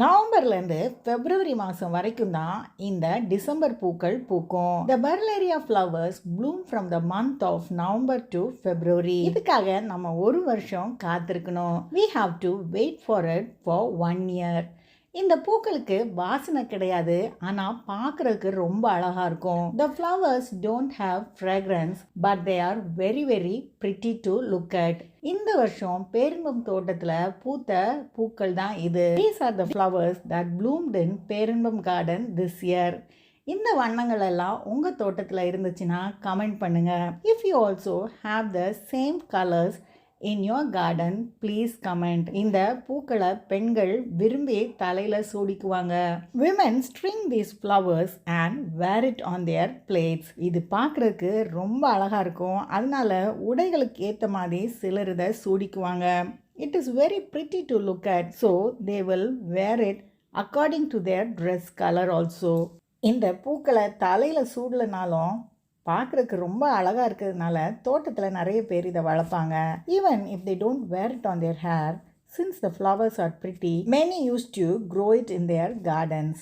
நவம்பர்லேருந்து பிப்ரவரி மாதம் வரைக்கும் தான் இந்த டிசம்பர் பூக்கள் பூக்கும். The barleria flowers bloom from the month of November to February இதுக்காக நம்ம ஒரு வருஷம் காத்திருக்கணும். We have to wait for it for one year இந்த பூக்களுக்கு வாசனை கிடையாது. ஆனால் பார்க்குறதுக்கு ரொம்ப அழகாக இருக்கும். The flowers don't have fragrance but they are very very pretty to look at இந்த வருஷம் பேரின்பம் தோட்டத்தில் பூத்த பூக்கள் தான் இது. These are the flowers that bloomed in Perinbam garden this year இந்த வண்ணங்கள் எல்லாம் உங்கள் தோட்டத்தில் இருந்துச்சுன்னா கமெண்ட் பண்ணுங்கள் if you also have the same colours in your garden please comment இந்த பூக்களை பெண்கள் விரும்பி தலையில் சூடிக்குவாங்க. Women string these flowers and wear it on their plaits இது பார்க்குறதுக்கு ரொம்ப அழகாக இருக்கும். அதனால உடைகளுக்கு ஏற்ற மாதிரி சிலர் இதை சூடிக்குவாங்க. It is very pretty to look at so they will wear it according to their dress colour also இந்த பூக்களை தலையில் சூடலைனாலும் பார்க்குறதுக்கு ரொம்ப அழகாக இருக்கிறதுனால தோட்டத்தில் நிறைய பேர் இதை வளர்ப்பாங்க. Even if they don't wear it on their hair since the flowers are pretty many use to grow it in their gardens